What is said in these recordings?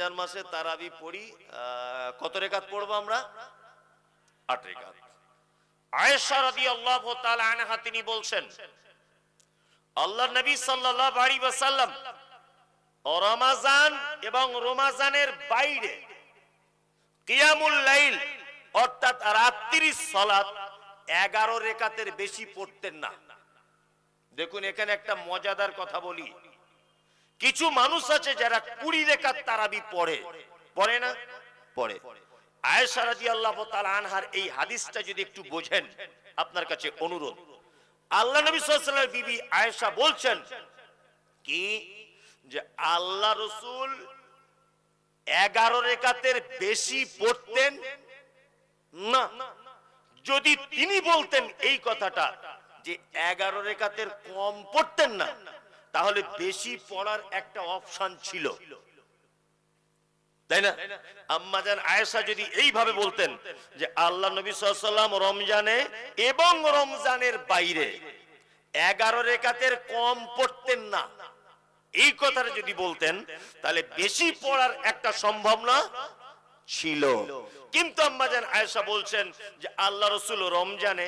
রমজান মাসে তারাবি পড়ি কত রেখাত পড়ব আমরা? আট রেখাত। আয়েশা তাআলা আনহা তিনি বলছেন আল্লাহ নবী ওয়াসাল্লাম রমাজান এবং রমাজানের বাইরে কিয়ামুল লাইল, অর্থাৎ রাত্রির সালাত 11 রেকাতের বেশি পড়তেন না। দেখুন, এখানে একটা মজাদার কথা বলি। কিছু মানুষ আছে যারা কুড়ি রেখার তারাবি পড়ে। পড়ে না? পড়ে। আয়েশা রাদিয়াল্লাহু তাআলা আনহার এই হাদিসটা যদি একটু বোঝেন, আপনার কাছে অনুরোধ। আল্লাহ নবী সাল্লাল্লাহু বিবি আয়েশা বলছেন কি? যে আল্লাহ রসুল এগারো রেখাতের বেশি পড়তেন? না। যদি তিনি বলতেন এই কথাটা, যে এগারো রেখাতের কম পড়তেন না তাহলে বেশি পড়ার একটা অপশন ছিল। তাই না? আম্মাজান আয়েশা যদি এইভাবে বলতেন যে আল্লাহ নবী সাল্লাম রমজানে এবং রমজানের বাইরে এগারো রেখাতের কম পড়তেন না। এই কথাটা যদি বলতেন, তাহলে বেশি পড়ার একটা সম্ভাবনা ছিল। কিন্তু আম্মাজান আয়েশা বলছেন যে আল্লাহ রসুল রমজানে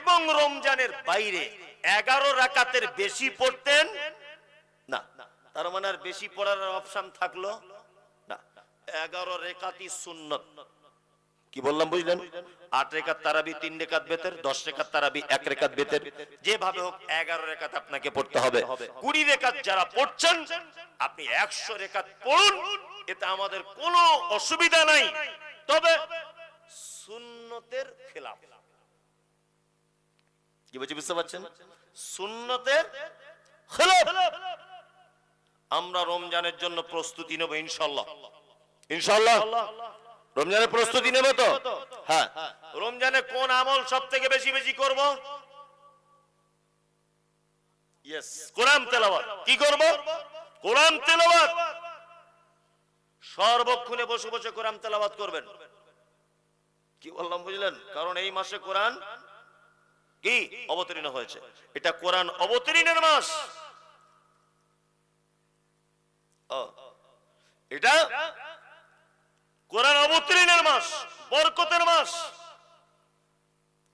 এবং রমজানের বাইরে এগারো রাকাতের বেশি পড়তেন না, তার মানে আর বেশি পড়ার অপশন থাকল না। এগারো রেখাতি সুন্নত। কি বললাম বুঝলেন? আট রেখাত তারাবি, তিন রেখাত বেতের, দশ রেখাত তারাবি, এক রেখাত বেতের। যেভাবে হোক এগারো রেখাত আপনাকে পড়তে হবে। কুড়ি রেখাত যারা পড়ছেন, আপনি একশো রেখাত পড়ুন, এতে আমাদের কোনো অসুবিধা নাই। তবে সুন্নতের খেলাফ। কি বলছি বুঝতে পারছেন? সুন্নতের খেলাফ। আমরা রমজানের জন্য প্রস্তুতি নেব ইনশাল্লাহ ইনশাল্লাহ রমজানের প্রস্তুতি নেবে তো? হ্যাঁ। রমজানে কোন আমল সব থেকে বেশি বেশি করব? ইয়েস কোরআন তেলাওয়াত। কি করব? কোরআন তেলাওয়াত। সর্বক্ষণে বসে বসে কোরআন তেলাওয়াত করবেন। কি বললাম বুঝলেন? কারণ এই মাসে কোরআন কি? অবতীর্ণ হয়েছে। এটা কোরআন অবতীর্ণের মাস। এটা কোরআন অবতীর্ণের মাস, বরকতের মাস।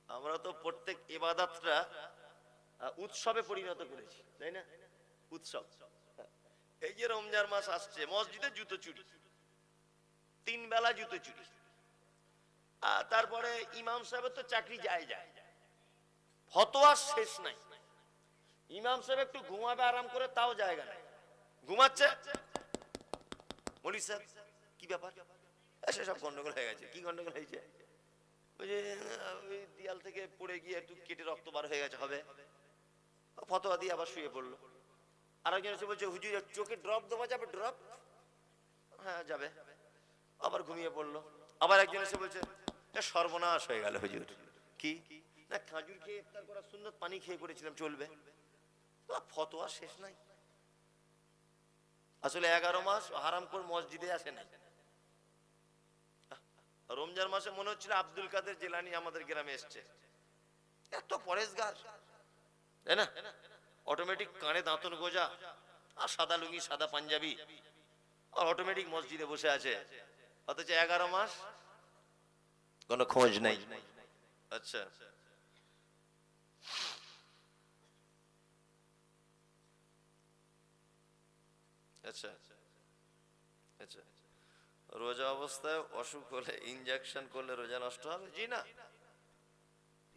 আমরা তো প্রত্যেক ইবাদতটা উৎসবে পরিণত করেছি, তাই না? উৎসব। এই যে রমজান মাস আসছে, মসজিদে জুতো চুরি, তিন বেলা জুতো চুরি। আর তারপরে ইমাম সাহেবের তো চাকরি যায় যায়। ফতোয়ার শেষ নাই। ইমাম সাহেব একটু ঘুমাবে আরাম করে, তাও জায়গা নাই। ঘুমাচ্ছে? মলি স্যার কি ব্যাপার? আহ, সেসব গন্ডগোল হয়ে গেছে। কি গন্ডগোল হয়েছে? ওই যে ওই দেয়াল থেকে পড়ে গিয়ে একটু কেটে রক্ত বার হয়ে গেছে হবে। ফতোয়া দিয়ে আবার শুয়ে পড়ল। আরেকজন এসে বলছে হুজুর চোখে ড্রপ দেওয়া যাবে ড্রপ হ্যাঁ যাবে। আবার ঘুমিয়ে পড়ল। আবার একজন এসে বলছে সর্বনাশ হয়ে গেল হুজুর। কি? না খাজুর খেয়ে ইফতার করা সুন্নত পানি খেয়ে করেছিলাম চলবে। ফতোয়া শেষ নাই। আসলে এগারো মাস হারাম করে মসজিদে আসে নাই। রমজান মাসে মনে হচ্ছিল আব্দুল কাদের জেলানি আমাদের গ্রামে এসছে। এত পরেশগার, তাই না? অটোমেটিক কানে দাঁতন গোজা আর সাদা লুঙ্গি, সাদা পাঞ্জাবি আর অটোমেটিক মসজিদে বসে আছে। অথচ এগারো মাস কোনো খোঁজ নেই। আচ্ছা। আচ্ছা আচ্ছা রোজা অবস্থায় অসুখ হলে ইনজেকশন করলে রোজা নষ্ট হবে? জি না।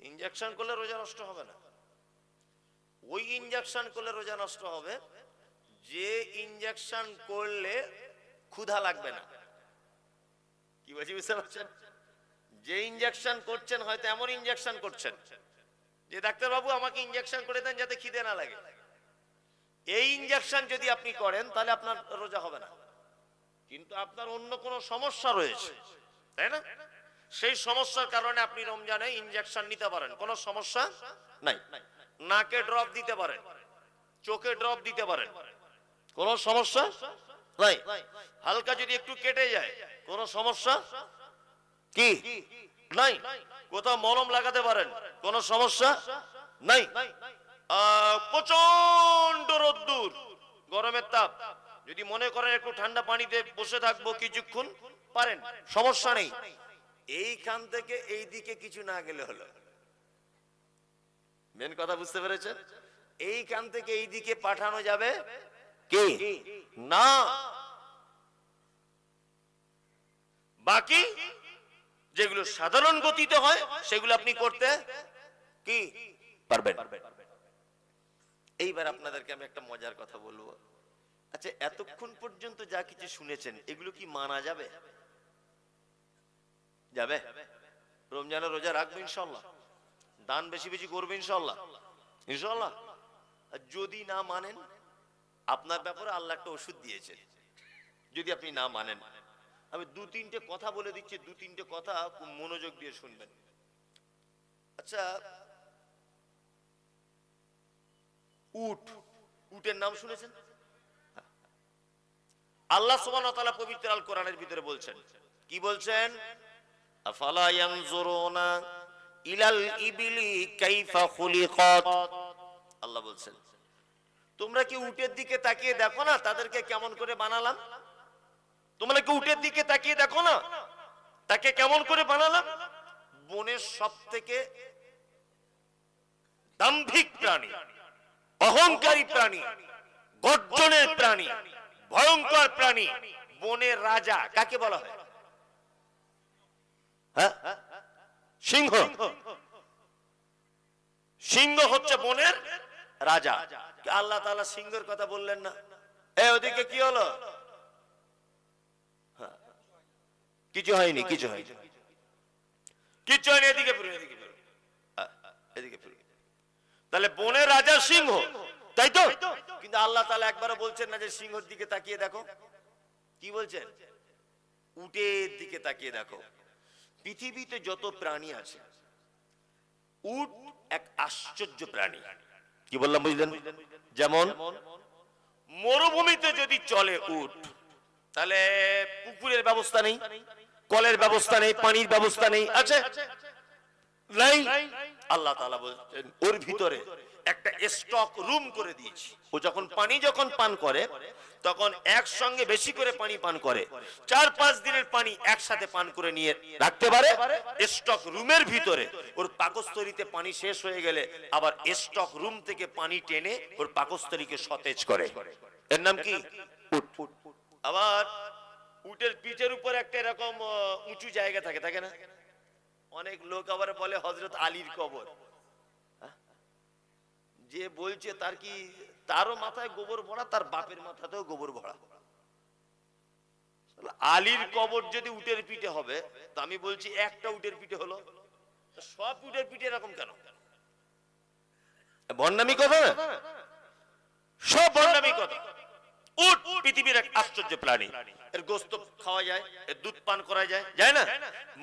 ইনজেকশন করলে রোজা নষ্ট হবে না। ওই ইনজেকশন করলে রোজা নষ্ট হবে, যে ইনজেকশন করলে ক্ষুধা লাগবে না। কি বলছি, বুঝতে পারছেন? যে ইনজেকশন করছেন, হয়তো এমন ইনজেকশন করছেন, যে ডাক্তার বাবু আমাকে ইনজেকশন করে দেন যাতে খিদে না লাগে। এই ইঞ্জেকশন যদি আপনি করেন, তাহলে আপনার রোজা হবে না। কিন্তু আপনার অন্য কোনো সমস্যা রয়েছে, তাই না? সেই সমস্যার কারণে আপনি রমজানে ইঞ্জেকশন নিতে পারেন, কোনো সমস্যা নাই। নাকে ড্রপ দিতে পারেন, চোখে ড্রপ দিতে পারেন, কোন সমস্যা নাই। হালকা যদি একটু কেটে যায়, কোন সমস্যা কি নাই? কোথাও মলম লাগাতে পারেন, কোন সমস্যা নাই। প্রচণ্ড রোদ্দুর গরমের তাপ। যদি মনে করেন একটু ঠান্ডা পানিতে বসে থাকব কিছুক্ষণ পারেন সমস্যা নেই। এইখান থেকে এই দিকে কিছু না গেলে হলো। মেন কথা বুঝতে পেরেছেন? এইখান থেকে এই দিকে পাঠানো যাবে কি? না। বাকি যেগুলো সাধারণ গতিতে হয় সেগুলো আপনি করতে কি? পারবেন। এইবার আপনাদেরকে আমি একটা মজার কথা বলব। আচ্ছা এতক্ষণ পর্যন্ত যা কিছু শুনেছেন, এগুলো কি মানা যাবে? যাবে? রমজানের রোজা রাখবে ইনশাল্লাহ। দান বেশি বেশি করবে ইনশাল্লাহ। ইনশাল্লাহ? যদি না মানেন, আপনার ব্যাপারে আল্লাহ একটা ওষুধ দিয়েছে যদি আপনি না মানেন, আমি দু তিনটে কথা বলে দিচ্ছি, দু তিনটে কথা মনোযোগ দিয়ে শুনবেন। আচ্ছা উট। উটের নাম শুনেছেন? আল্লাহ তাআলা পবিত্র আল কোরআনের ভিতরে বলছেন। কি বলছেন? আল্লাহ বলছেন, তোমরা কি উটের দিকে তাকিয়ে দেখো না? তাদেরকে কেমন করে বানালাম? তোমরা কি উটের দিকে তাকিয়ে দেখো না? তাকে কেমন করে বানালাম? বনের সব থেকে দাম্ভিক প্রাণী। অহংকারী প্রাণী, গর্জনের প্রাণী, ভয়ঙ্কর প্রাণী, বনের রাজা, কাকে বলা হয়? হ্যাঁ? সিংহ। সিংহ হচ্ছে বনের রাজা। আল্লাহ তালা সিংহের কথা বললেন না? এ, ওদিকে কি হলো? হ্যাঁ। কিছু হয়নি কিছু হয়নি। কিছু হয়নি, এদিকে এদিকে তাহলে বনের রাজা সিংহ তাই তো। কিন্তু আল্লাহ তাআলা একবারও বলছেন না যে সিংহর দিকে তাকিয়ে দেখো। কি বলছেন? উটের দিকে তাকিয়ে দেখো। পৃথিবীতে যত প্রাণী আছে, উট এক আশ্চর্য প্রাণী। কি বললাম, বুঝলেন? যেমন মরুভূমিতে যদি চলে উট, তাহলে পুকুরের ব্যবস্থা নেই, কলের ব্যবস্থা নেই, পানির ব্যবস্থা নেই, আছে? নাই আল্লাহ তাআলা বলছেন, ওর ভিতরে একটা স্টক রুম করে দিয়েছি। ও যখন পানি যখন পান করে, তখন বেশি করে পানি পান করে। চার পাঁচ দিনের পানি একসাথে পান করে নিয়ে রাখতে পারে স্টক রুমের ভিতরে। ওর পাকস্থলীতে পানি শেষ হয়ে গেলে আবার স্টক রুম থেকে পানি টেনে ওর পাকস্থলীকে সতেজ করে। এর নাম কি? আবার উটের পিঠের উপর একটা এরকম উঁচু জায়গা থাকে থাকে না? অনেক লোক আবার বলে হজরত আলীর কবর। হ্যাঁ? যে বলছে তার কি তারও মাথায় গোবর ভরা, তার বাপের মাথাতেও গোবর ভরা? আলীর কবর যদি উটের পিঠে হবে, তো আমি বলছি একটা উটের পিঠে হলো। সব উটের পিঠে এরকম কেন? বন্যামি কথা সব বন্যামি কথা। উট পৃথিবীর এক আশ্চর্য প্রাণী। এর গোস্ত খাওয়া যায়, এর দুধ পান করা যায় যায় না?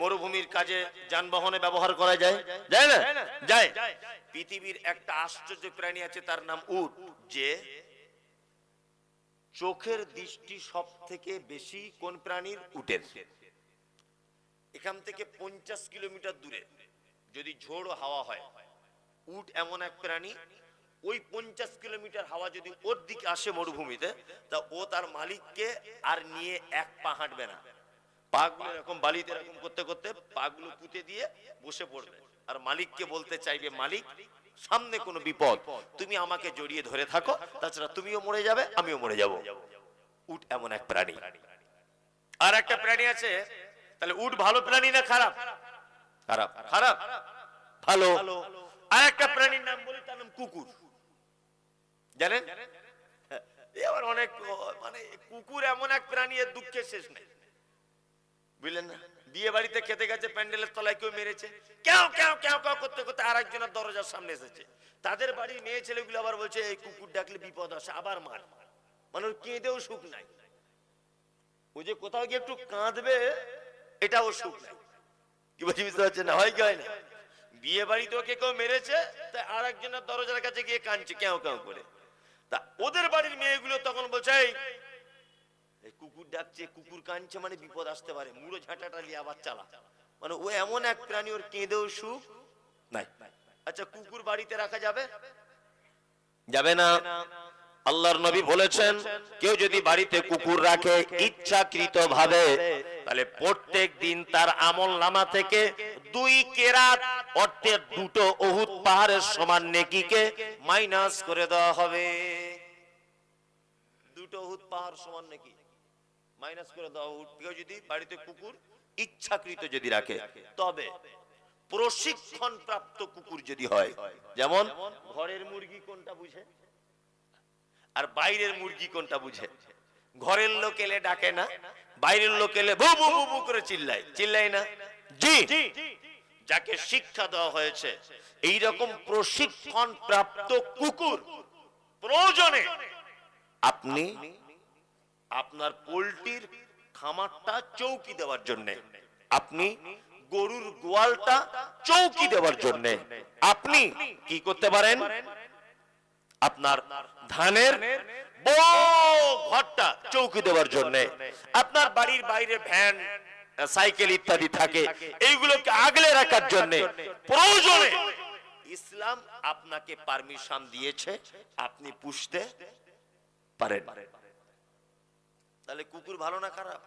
মরুভূমির কাজে যানবাহনে ব্যবহার করা যায় যায় না? যায়। পৃথিবীর একটা আশ্চর্য প্রাণী আছে, তার নাম উট, যে চোখের দৃষ্টি সব থেকে বেশি কোন প্রাণীর? উটের। এখান থেকে পঞ্চাশ কিলোমিটার দূরে যদি ঝোড়ো হাওয়া হয়, উট এমন এক প্রাণী ওই পঞ্চাশ কিলোমিটার হাওয়া যদি ওর দিকে আসে মরুভূমিতে, তা ও তার মালিককে আর নিয়ে এক পা হাঁটবে না। পাগুলো এরকম বালিতে এরকম করতে করতে পাগুলো পুঁতে দিয়ে বসে পড়বে। আর মালিককে বলতে চাইবে, মালিক, সামনে কোনো বিপদ। তুমি আমাকে জড়িয়ে ধরে থাকো, তাছাড়া তুমিও মরে যাবে, আমিও মরে যাব। উট এমন এক প্রাণী। আর একটা প্রাণী আছে, তাহলে উট ভালো প্রাণী না খারাপ? খারাপ। খারাপ। ভালো। আর একটা প্রাণীর নাম বলি, তার নাম কুকুর। জানেন? এ আবার অনেক মানে কুকুর এমন এক প্রাণী, এর দুঃখের শেষ নেই। বুঝলেন না? বিয়ে বাড়িতে খেতে গেছে, প্যান্ডেলের তলায় কেউ মেরেছে। কেউ কেউ কেউ কেউ করতে করতে আর একজনের দরজার সামনে এসেছে। তাদের বাড়ির মেয়ে ছেলেগুলো আবার বলছে, এই কুকুর ডাকলে বিপদ আসে, আবার মার। মানে কেঁদেও সুখ নাই। ও যে কোথাও গিয়ে একটু কাঁদবে, এটাও সুখ নাই। কি বলছি, বুঝতে পারছে না? হয় কি হয় না? বিয়ে বাড়িতে ওকে কেউ মেরেছে, তাই আর একজনের দরজার কাছে গিয়ে কাঁদছে কেউ কেউ করে। তা ওদের বাড়ির মেয়েগুলো তখন বলছে "এই, এই কুকুর ডাকছে কুকুর কাঁদছে মানে বিপদ আসতে পারে। মুড়ো ঝাঁটাটা নিয়ে আবার চালা। মানে ও এমন এক প্রাণী ওর কেঁদেও সুখ নাই। আচ্ছা কুকুর বাড়িতে রাখা যাবে? যাবে না। আল্লাহর নবী বলেছেন কেউ যদি বাড়িতে কুকুর রাখে ইচ্ছাকৃত ভাবে তাহলে প্রত্যেক দিন তার আমল নামা থেকে দুই কেরাত অর্থের দুটো অহুত পাহাড়ের সমান নেকিকে মাইনাস করে দেওয়া হবে। দুটো অহুত পাহাড় সমান নাকি? মাইনাস করে দেওয়া উঠ কেউ যদি বাড়িতে কুকুর ইচ্ছাকৃত যদি রাখে তবে প্রশিক্ষণ প্রাপ্ত কুকুর যদি হয় যেমন ঘরের মুরগি কোনটা বুঝে? আর বাইরের মুরগি কোনটা বুঝে? ঘরের লোক এলে ডাকে না বাইরের লোক এলে বু বু বু বু করে চিল্লায়। চিল্লায় না? জি। যাকে শিক্ষা দেওয়া হয়েছে এই রকম প্রশিক্ষণ প্রাপ্ত কুকুর প্রয়োজনে আপনি আপনার পোল্ট্রির খামারটা চৌকি দেওয়ার জন্য, আপনি গরুর গোয়ালটা চৌকি দেওয়ার জন্য, আপনি কি করতে পারেন? আপনার ধানের ঘরটা চৌকি দেওয়ার জন্য, আপনার বাড়ির বাইরে ভ্যান, সাইকেল ইত্যাদি থাকে, এইগুলোকে আগলে রাখার জন্য, প্রয়োজনে ইসলাম আপনাকে পারমিশন দিয়েছে, আপনি পুষতে পারেন তাহলে কুকুর ভালো না খারাপ?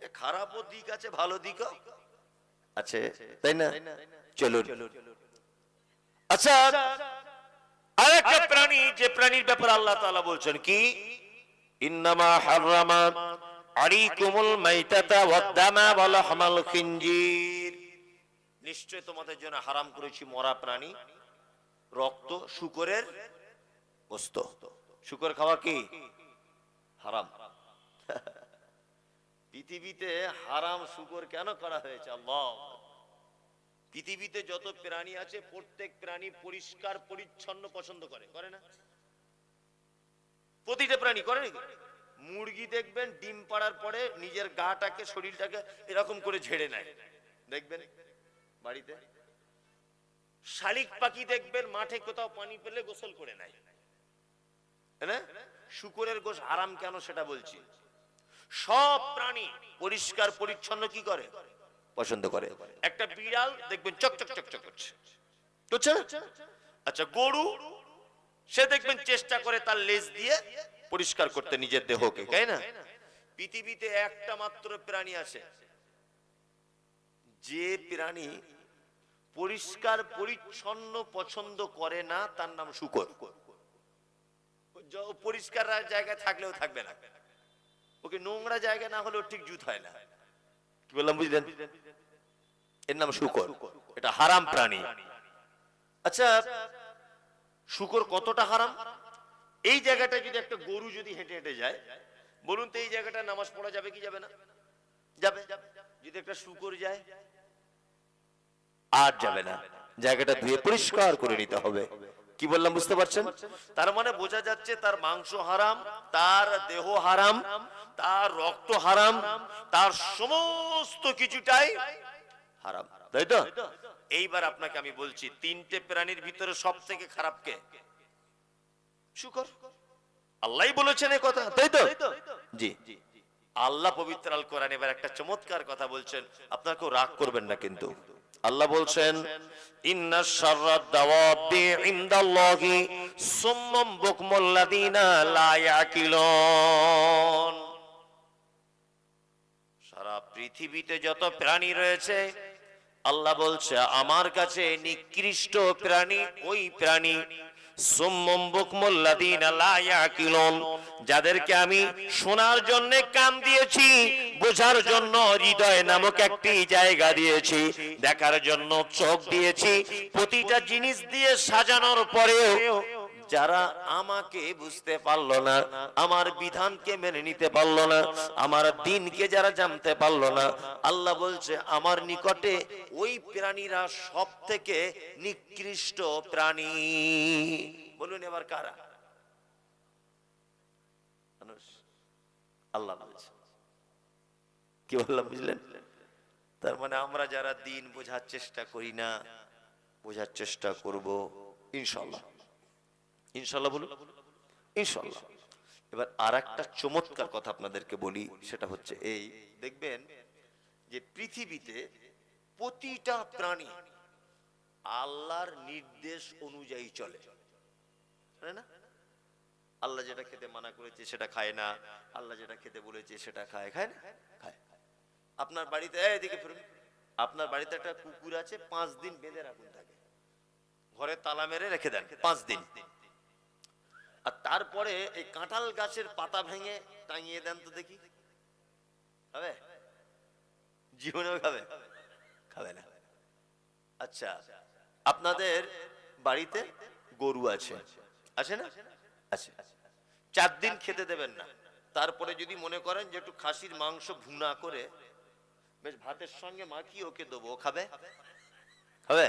এ খারাপও দিক আছে, ভালো দিকও আছে, তাই না? চলুন। আচ্ছা প্রাণী, যে প্রাণীর ব্যাপারে আল্লাহ বলছেন কি? ইন্নামা হাররামা মাইতাতা খিনজির। নিশ্চয় তোমাদের জন্য হারাম করেছি মরা প্রাণী, রক্ত, শুকরের শুকর খাওয়া কি? হারাম। পৃথিবীতে হারাম শুকর কেন করা হয়েছে? আল্লাহ। পৃথিবীতে যত প্রাণী আছে, প্রত্যেক প্রাণী পরিষ্কার, পরিচ্ছন্ন, পছন্দ করে। করে না? প্রতিটা প্রাণী করে নাকি? মুরগি দেখবেন, ডিম পাড়ার পরে নিজের গাটাকে, শরীরটাকে এরকম করে ঝেড়ে নেয়। দেখবেন? বাড়িতে? শালিক পাখি দেখবেন, মাঠে কোথাও পানি পেলে গোসল করে নেয়। শুকরের গোশ হারাম কেন সেটা বলছি। সব প্রাণী পরিষ্কার, পরিচ্ছন্ন কি করে? পছন্দ করে। একটা বিড়াল দেখবেন চক চক চক চক করছে? আচ্ছা গরু, সে দেখবেন চেষ্টা করে তার লেজ দিয়ে পরিষ্কার করতে নিজের দেহকে, তাই না? পৃথিবীতে একটা মাত্র প্রাণী আছে। যে প্রাণী পরিষ্কার, পরিচ্ছন্ন, পছন্দ করে না, তার নাম শুকর। পরিষ্কার জায়গায় থাকলেও থাকবে না। ওকে নোংরা জায়গা না হলেও ঠিক জুত হয় না। কি বললাম বুঝলেন? এর নাম শুকর। এটা হারাম প্রাণী। আচ্ছা শুকর কতটা হারাম? এই জায়গাটা যদি একটা গরু যদি হেঁটে হেঁটে যায়, বলুন তো এই জায়গাটা নামাজ পড়া যাবে কি যাবে না? যাবে। যদি একটা শুকর যায়, আর যাবে না। জায়গাটা ধুয়ে পরিষ্কার করে নিতে হবে। কি বললাম বুঝতে পারছেন? তার মানে বোঝা যাচ্ছে তার মাংস হারাম, তার দেহ হারাম, তার রক্ত হারাম, তার সমস্ত কিছুটাই হারাম। তাই তো? এইবার আপনাকে আমি বলছি, তিনটে প্রাণীর ভিতরে সব থেকে খারাপ কে? শুকর। আল্লাহ বলেছেন এই কথা, তাই তো? জি। আল্লাহ পবিত্র আল কোরআন এবার একটা চমৎকার কথা বলছেন, আপনারা কেউ রাগ করবেন না কিন্তু। আল্লাহ বলছেন সারা পৃথিবীতে যত প্রাণী রয়েছে, আল্লাহ বলছে, আমার কাছে নিকৃষ্ট প্রাণী ওই প্রাণী যাদেরকে আমি শোনার জন্য কান দিয়েছি, বোঝার জন্য হৃদয় নামক একটি জায়গা দিয়েছি, দেখার জন্য চোখ দিয়েছি, প্রতিটা জিনিস দিয়ে সাজানোর পরেও যারা আমাকে বুঝতে পারল না, আমার বিধানকে মেনে নিতে পারল না, আমার দিনকে যারা জানতে পারল না, আল্লাহ বলছে, আমার নিকটে ওই প্রাণীরা সব থেকে নিকৃষ্ট প্রাণী। বলুন এবার কারা? আল্লাহ বলছে। কি বললাম বুঝলেন? তার মানে আমরা যারা দিন বোঝার চেষ্টা করি না, বোঝার চেষ্টা করব ইনশাল্লাহ ইনশাল্লাহ বলুন। ইনশাল্লাহ এবার আর একটা চমৎকার কথা আপনাদেরকে বলি, সেটা হচ্ছে এই, দেখবেন যে পৃথিবীতে প্রতিটা প্রাণী আল্লাহর নির্দেশ অনুযায়ী চলে। না? আল্লাহ যেটা খেতে মানা করেছে সেটা খায় না, আল্লাহ যেটা খেতে বলেছে সেটা খায় খায় না? খায়। আপনার বাড়িতে এদিকে ফিরুন, আপনার বাড়িতে একটা কুকুর আছে, পাঁচ দিন বেঁধে রাখুন তাকে। ঘরে তালা মেরে রেখে দেন, পাঁচ দিন। আর তারপরে এই কাঁঠাল গাছের পাতা ভেঙে টাঙিয়ে দেন তো দেখি। খাবে? জীবনেও খাবে? খাবে না। আচ্ছা আপনাদের বাড়িতে গরু আছে। আছে না? আছে। চার দিন খেতে দেবেন না। তারপরে যদি মনে করেন যে একটু খাসির মাংস ভুনা করে, বেশ ভাতের সঙ্গে মাখিয়ে ওকে দেবো। খাবে? খাবে?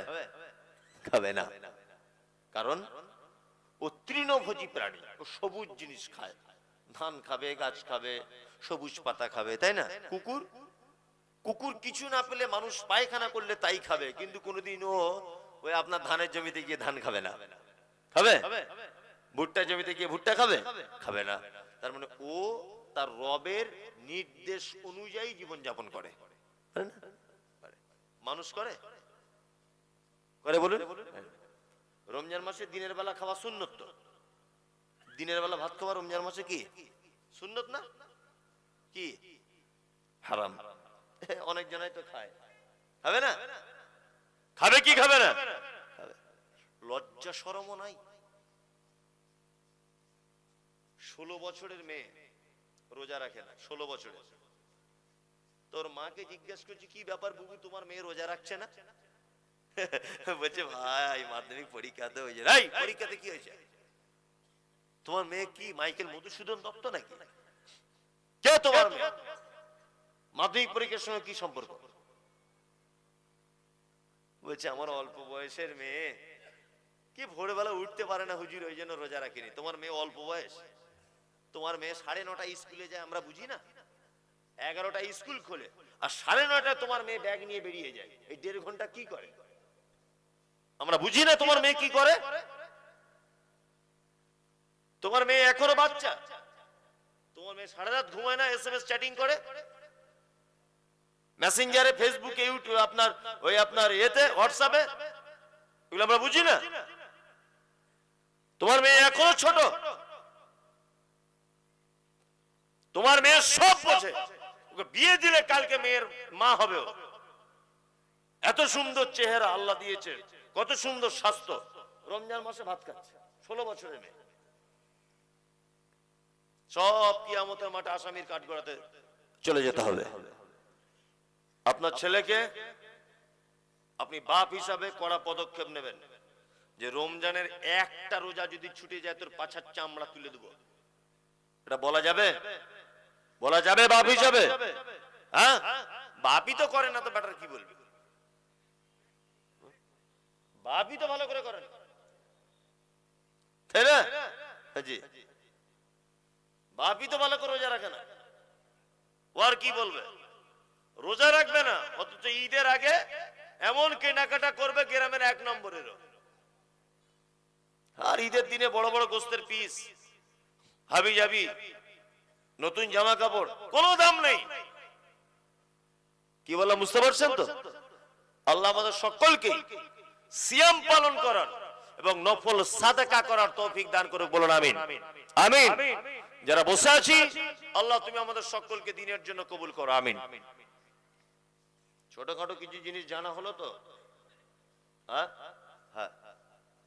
খাবে না। কারণ ও তৃণভোজী প্রাণী ও সবুজ জিনিস খায়। ধান খাবে গাছ খাবে সবুজ পাতা খাবে তাই না? কুকুর? কুকুর কিছু না পেলে মানুষ পায়খানা করলে তাই খাবে কিন্তু কোনোদিন ও ওই আপনার ধানের জমিতে গিয়ে ধান খাবে না। খাবে? ভুট্টা জমিতে গিয়ে ভুট্টা খাবে? খাবে না। তার মানে ও তার রবের নির্দেশ অনুযায়ী জীবন যাপন করে। মানুষ করে? করে বলুন। রমজান মাসে দিনের বেলা খাওয়া সুন্নত? তো দিনের বেলা ভাত খাওয়া রমজান মাসে কি? সুন্নত না? কি? হারাম। অনেক জনাই তো খায়। খাবে না? খাবে কি খাবে না? লজ্জা সরমও নাই। ষোলো বছরের মেয়ে রোজা রাখে না, ষোলো বছরের। তোর মাকে জিজ্ঞেস করছি, কি ব্যাপার বুবু, তোমার মেয়ে রোজা রাখছে না? বলছে ভাই মাধ্যমিক পরীক্ষাতে হয়েছে। রাই পরীক্ষাতে কি হয়েছে? তোমার মেয়ে কি মাইকেল মধুসূদন দত্ত নাকি? কে তোমার মেয়ে? মাধ্যমিক পরীক্ষার সঙ্গে কি সম্পর্ক? বলছে আমার অল্প বয়সের মেয়ে। কি ভোরবেলা উঠতে পারে না হুজুর ওই জন্য রোজা রাখিনি। তোমার মেয়ে অল্প বয়স? তোমার মেয়ে সাড়ে নটা স্কুলে যায় আমরা বুঝি না? এগারোটা স্কুল খোলে। আর সাড়ে নটায় তোমার মেয়ে ব্যাগ নিয়ে বেরিয়ে যায়। এই দেড় ঘণ্টা কি করে? আমরা বুঝি না তোমার মেয়ে কি করে? তোমার মেয়ে এখনও বাচ্চা। তোমার মেয়ে সারা রাত ঘুমায় না এস এম এস চ্যাটিং করে। মেসেঞ্জারে ফেসবুকে ইউটিউব আপনার ওই আপনার এতে হোয়াটসঅ্যাপে এগুলো আমরা বুঝি না। তোমার মেয়ে এখনও ছোট। তোমার মেয়ে সব বোঝে। বিয়ে দিলে কালকে মেয়ের মা হবে এত সুন্দর চেহারা আল্লাহ দিয়েছে। কত সুন্দর স্বাস্থ্য। রমজান মাসে ভাত খাচ্ছে, ষোলো বছরের মেয়ে। সব কিয়ামতের মাঠে আসামির কাঠগড়াতে চলে যেতে হবে। আপনার ছেলেকে আপনি বাপ হিসাবে কড়া পদক্ষেপ নেবেন যে রমজানের একটা রোজা যদি ছুটে যায়, তোর পাছার চামড়া তুলে দেবো। এটা বলা যাবে? বলা যাবে বাপ হিসাবে? হ্যাঁ? বাপই তো করে না তো ব্যাটার কি বলবে? বাপই তো ভালো করে করে না। তাই না? জি বাপই তো ভালো করে রোজা রাখে না। ও আর কি বলবে? রোজা রাখবে না অথচ ঈদের আগে এমন কেনাকাটা করবে গ্রামের এক নম্বরেরও। আর ঈদের দিনে বড় বড় গোস্তের পিস হাবি যাবি নতুন জামা কাপড় কোনো দাম নেই। কি বললাম বুঝতে পারছেন তো? আল্লাহ আমাদের সকলকে সিয়াম পালন করার এবং নফল সাদাকা করার তৌফিক দান করুক বলুন আমিন। আমিন। যারা বসে আছি আল্লাহ তুমি আমাদের সকলকে দিনের জন্য কবুল করো আমিন। ছোটখাটো কিছু জিনিস জানা হলো তো? হ্যাঁ? হ্যাঁ।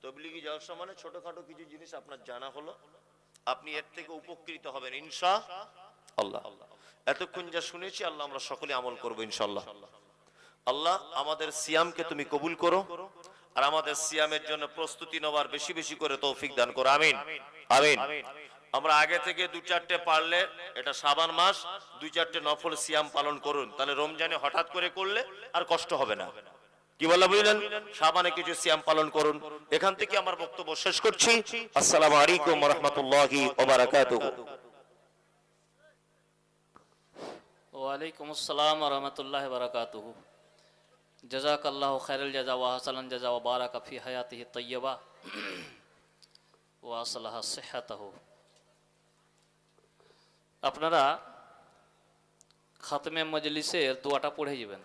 তবলিগি জলসা মানে ছোটখাটো কিছু জিনিস আপনার জানা হলো? আপনি এর থেকে উপকৃত হবেন ইনশা আল্লাহ। এতক্ষণ যা শুনেছি আল্লাহ আমরা সকলে আমল করব ইনশাল্লাহ আল্লাহ আমাদের সিয়ামকে তুমি কবুল করো। আর আমাদের সিয়ামের জন্য প্রস্তুতি নেওয়ার বেশি বেশি করে তৌফিক দান করো আমিন। আমিন। আমরা আগে থেকে দু চারটে পারলে এটা সাবান মাস দুই চারটে নফল সিয়াম পালন করুন। তাহলে রমজানে হঠাৎ করে করলে আর কষ্ট হবে না। কি বলা বুঝলেন? সাবানে কিছু সিয়াম পালন করুন। এখান থেকে আমার বক্তব্য শেষ করছি। আসসালামু আলাইকুম রহমতুল্লাহি ওবারাকাতুহু ওয়ালাইকুম আসসালাম রহমতুল্লাহ বরকাতুহ জজাক আল্লাহ খৈরুল জজা ওয়া হাসান জজা ওয়া বারাকা ফি হায়াতিহি তৈয়বা ওয়া আসলাহ সিহাতাহু আপনারা খাতমে মজলিসের দোয়াটা পড়ে যাবেন